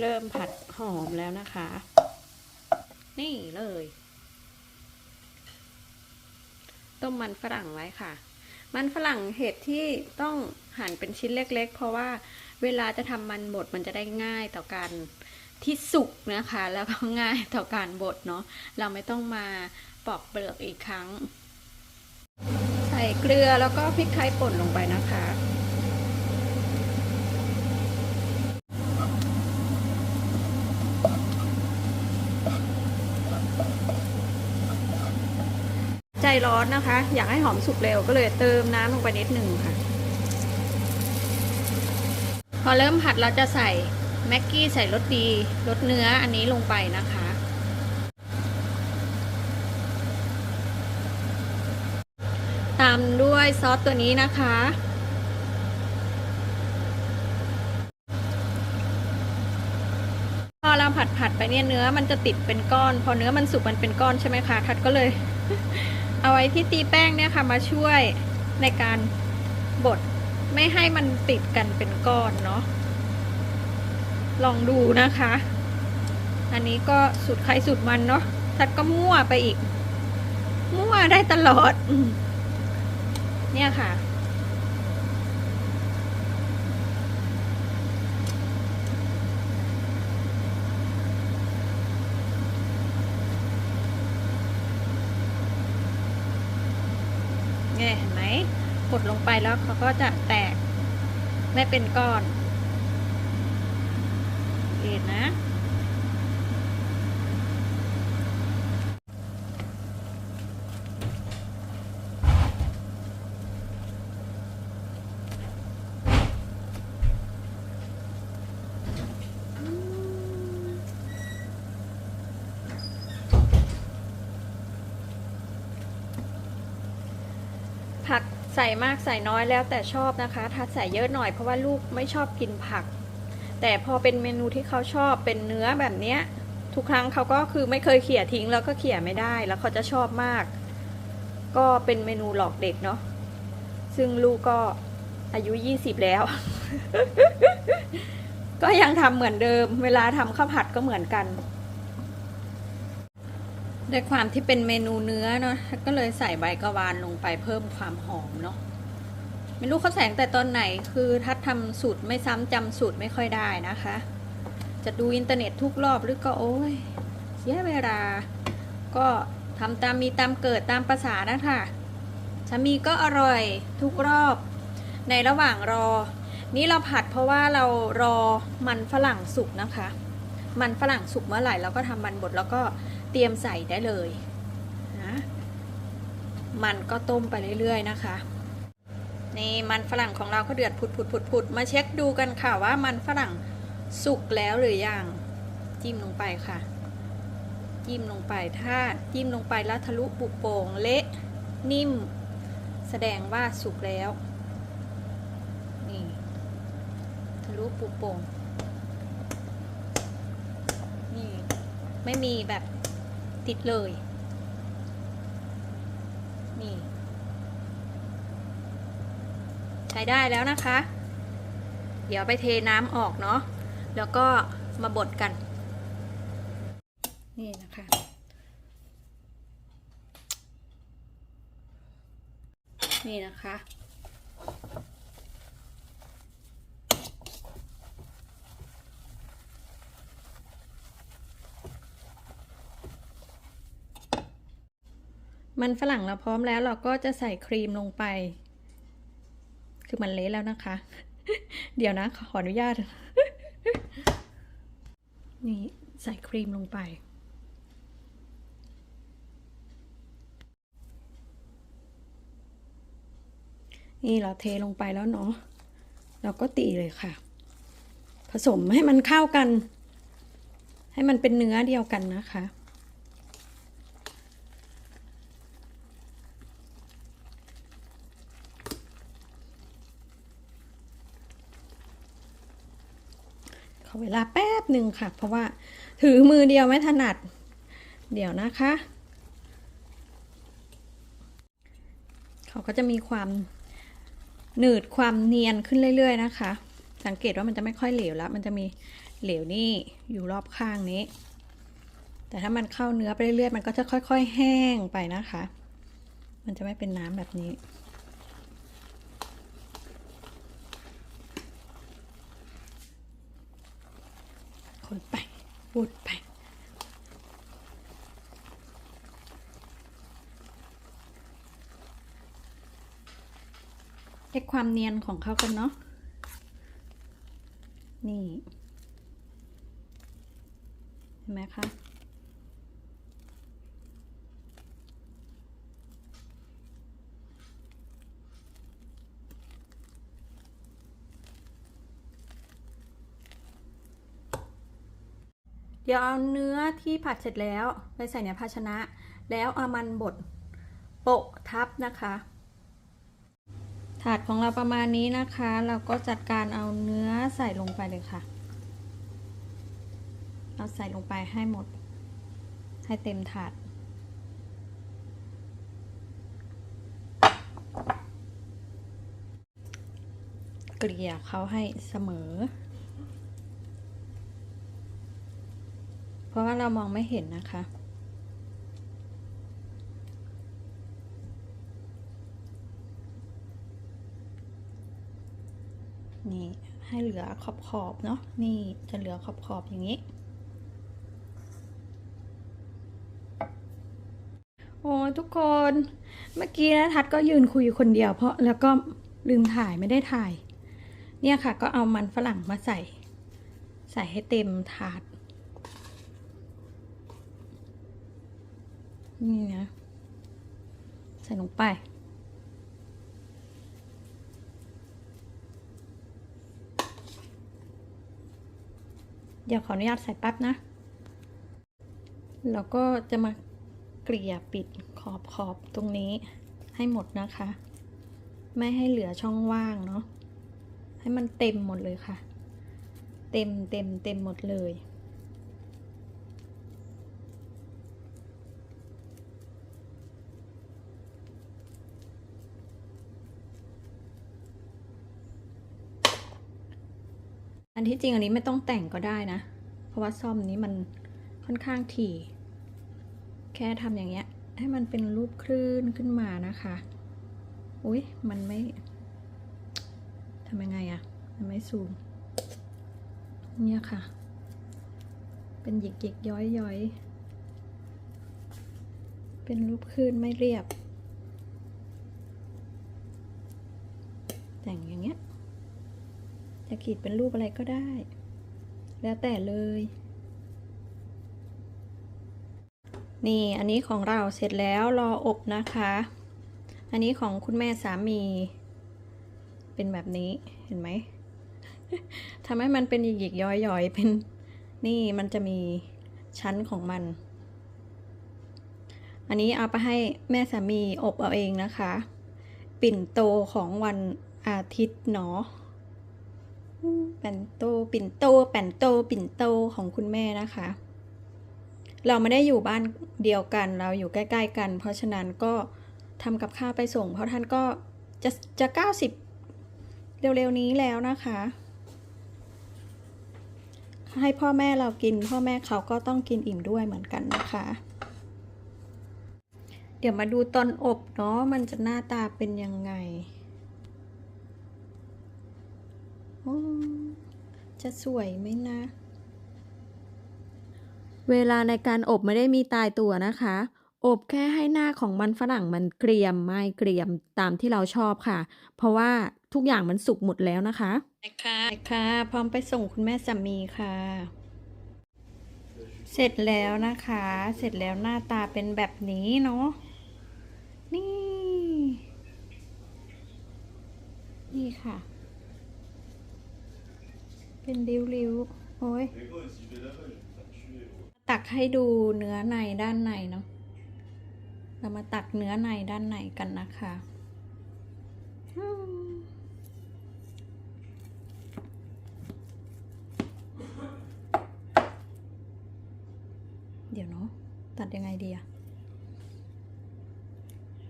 เริ่มผัดหอมแล้วนะคะ นี่เลย ต้มมันฝรั่งไว้ค่ะ มันฝรั่งเห็ดที่ต้องหั่นเป็นชิ้นเล็ก ๆ เพราะว่าเวลาจะทำมันบดมันจะได้ง่ายต่อการที่สุกนะคะ แล้วก็ง่ายต่อการบดเนาะเราไม่ต้องมาปอกเปลือกอีกครั้ง ใส่เกลือแล้วก็พริกไทยป่นลงไปนะคะ ใจร้อนนะคะ อยากให้หอมสุกเร็วก็เลยเติมน้ำลงไปนิดหนึ่งค่ะ พอเริ่มผัดเราจะใส่แม็กกี้ใส่รสดีรสเนื้ออันนี้ลงไปนะคะ ตามด้วยซอสตัวนี้นะคะ พอเราผัดผัดไปเนี่ยเนื้อมันจะติดเป็นก้อน พอเนื้อมันสุกมันเป็นก้อนใช่ไหมคะทัดก็เลย เอาไว้ที่ตีแป้งเนี่ยค่ะมาช่วยในการบดไม่ให้มันติดกันเป็นก้อนเนาะลองดูนะคะ อันนี้ก็สุดใครสุดมันเนาะทัดก็มั่วไปอีก มั่วได้ตลอดเนี่ยค่ะ เนี่ยเห็นไหมกดลงไปแล้วเขาก็จะแตกไม่เป็นก้อนเห็นนะ ผัก ใส่มากใส่น้อยแล้วแต่ชอบนะคะ ถ้าใส่เยอะหน่อยเพราะว่าลูกไม่ชอบกินผัก แต่พอเป็นเมนูที่เขาชอบเป็นเนื้อแบบเนี้ยทุกครั้งเขาก็คือไม่เคยเขี่ยทิ้งแล้วก็เขี่ยไม่ได้ แล้วเขาจะชอบมาก ก็เป็นเมนูหลอกเด็กเนาะซึ่งลูกก็อายุ20แล้ว ก็ยังทำเหมือนเดิม เวลาทำข้าวผัดก็เหมือนกัน ด้วยความที่เป็นเมนูเนื้อเนาะก็เลยใส่ใบกระวานลงไปเพิ่มความหอมเนาะไม่รู้เขาแสงแต่ตอนไหนคือทัดทำสูตรไม่ซ้ำจำสูตรไม่ค่อยได้นะคะ จะดูอินเทอร์เน็ตทุกรอบหรือก็โอ้ยเสียเวลา ก็ทำตามมีตามเกิดตามภาษานะคะสามีก็อร่อยทุกรอบ ในระหว่างรอ นี่เราผัดเพราะว่าเรารอมันฝรั่งสุกนะคะ มันฝรั่งสุกเมื่อไหร่เราก็ทำมันบดแล้วก็ เตรียมใส่ได้เลยนะมันก็ต้มไปเรื่อยๆนะคะนี่มันฝรั่งของเราก็เดือดผุดผุดผุดผุดมาเช็คดูกันค่ะว่ามันฝรั่งสุกแล้วหรือยัง จิ้มลงไปค่ะ จิ้มลงไปถ้าจิ้มลงไปแล้วทะลุปุโป่งเละนิ่ม แสดงว่าสุกแล้ว นี่ทะลุปุโป่งนี่ไม่มีแบบ ติดเลย นี่ ใช้ได้แล้วนะคะ เดี๋ยวไปเทน้ำออกเนาะ แล้วก็มาบดกัน นี่นะคะนี่นะคะ มันฝรั่งเราพร้อมแล้วเราก็จะใส่ครีมลงไป คือมันเละแล้วนะคะ เดี๋ยวนะ ขออนุญาต นี่ใส่ครีมลงไป นี่เราเทลงไปแล้วเนาะ เราก็ตีเลยค่ะ ผสมให้มันเข้ากัน ให้มันเป็นเนื้อเดียวกันนะคะ อเวลาแป๊บหนึ่งค่ะ เพราะว่าถือมือเดียวไม่ถนัด เดี๋ยวนะคะ เขาก็จะมีความหนืดความเนียนขึ้นเรื่อย ๆ นะคะ สังเกตว่ามันจะไม่ค่อยเหลวแล้ว มันจะมีเหลวนี่อยู่รอบข้างนี้ แต่ถ้ามันเข้าเนื้อไปเรื่อยๆ มันก็จะค่อย ๆ แห้งไปนะคะ มันจะไม่เป็นน้ำแบบนี้ คนไปพูดไปเช็คความเนียนของเขากันเนาะ นี่ เห็นไหมคะ เดี๋ยวเอาเนื้อที่ผัดเสร็จแล้วไปใส่ในภาชนะ แล้วเอามันบดโปะทับนะคะ ถาดของเราประมาณนี้นะคะ เราก็จัดการเอาเนื้อใส่ลงไปเลยค่ะ เราใส่ลงไปให้หมด ให้เต็มถาดเกลี่ยเขาให้เสมอ เพราะว่าเรามองไม่เห็นนะคะ นี่ให้เหลือขอบขอบๆเนาะนี่จะเหลือขอบขอบๆอย่างนี้ โอ้ทุกคนเมื่อกี้นะทัดก็ยืนคุยคนเดียวเพราะแล้วก็ลืมถ่ายไม่ได้ถ่าย เนี่ยค่ะก็เอามันฝรั่งมาใส่ ใส่ให้เต็มถาด นี่นะใส่ลงไป เดี๋ยวขออนุญาตใส่แป๊บนะ แล้วก็จะมาเกลี่ยปิดขอบขอบตรงนี้ให้หมดนะคะ ไม่ให้เหลือช่องว่างเนาะให้มันเต็มหมดเลยค่ะ เต็มเต็มเต็มหมดเลย อันที่จริงอันนี้ไม่ต้องแต่งก็ได้นะ เพราะว่าซ่อมนี้มันค่อนข้างถี่ แค่ทำอย่างเงี้ย ให้มันเป็นรูปคลื่นขึ้นมานะคะ อุ้ยมันไม่ทำยังไงอะมันไม่ซูมเนี่ยค่ะ เป็นหยิกหยิกย้อยย้อยเป็นรูปคลื่นไม่เรียบ แต่งอย่างเงี้ย จะขีดเป็นรูปอะไรก็ได้ แล้วแต่เลย นี่อันนี้ของเราเสร็จแล้วรออบนะคะ อันนี้ของคุณแม่สามี เป็นแบบนี้เห็นไหมทำให้มันเป็นหยิกๆย้อยๆ เป็นนี่มันจะมีชั้นของมัน อันนี้เอาไปให้แม่สามีอบเอาเองนะคะ ปิ่นโตของวันอาทิตย์เนาะ แป่นโตปิ่นโตแป่นโตปิ่นโตของคุณแม่นะคะ เราไม่ได้อยู่บ้านเดียวกัน เราอยู่ใกล้ ๆ กัน เพราะฉะนั้นก็ทำกับข้าวไปส่ง เพราะท่านก็จะจะเก้าสิบเร็ว ๆ นี้แล้วนะคะ ให้พ่อแม่เรากิน พ่อแม่เขาก็ต้องกินอิ่มด้วยเหมือนกันนะคะ เดี๋ยวมาดูตอนอบเนาะมันจะหน้าตาเป็นยังไง โอ้ จะสวยไหมนะ เวลาในการอบไม่ได้มีตายตัวนะคะ อบแค่ให้หน้าของมันฝรั่งมันเกรียมไม่เกรียมตามที่เราชอบค่ะ เพราะว่าทุกอย่างมันสุกหมดแล้วนะคะค่ะค่ะพร้อมไปส่งคุณแม่สามีค่ะ เสร็จแล้วนะคะ เสร็จแล้วหน้าตาเป็นแบบนี้เนาะนี่ นี่ค่ะ เป็นริ้วๆ โอ้ย ตักให้ดูเนื้อในด้านในเนาะ เรามาตักเนื้อในด้านในกันนะคะเดี๋ยวเนาะตัดยังไงดีอะ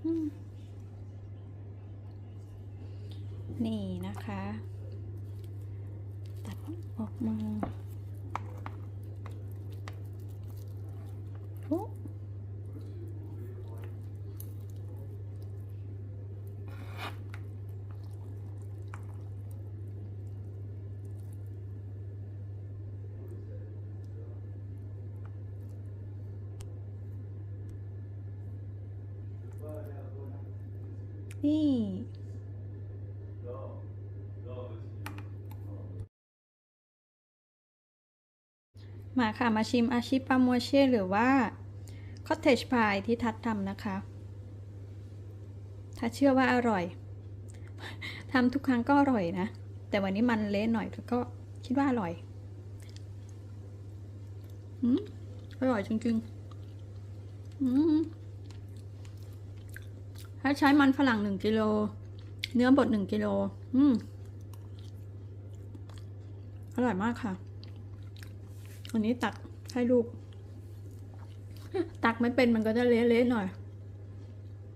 อืมนี่นะคะ ตัดออกมา นี่ มาค่ะมาชิมอาชิปาโมเช่หรือว่าคอ t เทจพายที่ทัดทำนะคะ ถ้าเชื่อว่าอร่อยทำทุกครั้งก็อร่อยนะ แต่วันนี้มันเละหน่อยก็คิดว่าอร่อยอืมอร่อยจริงๆอืมถ้าใช้มันฝรั่งหนึ่งกิโล เนื้อบดหนึ่งกิโล อืมอร่อยมากค่ะ วันนี้ตักให้ลูก ตักไม่เป็นมันก็จะเละๆหน่อย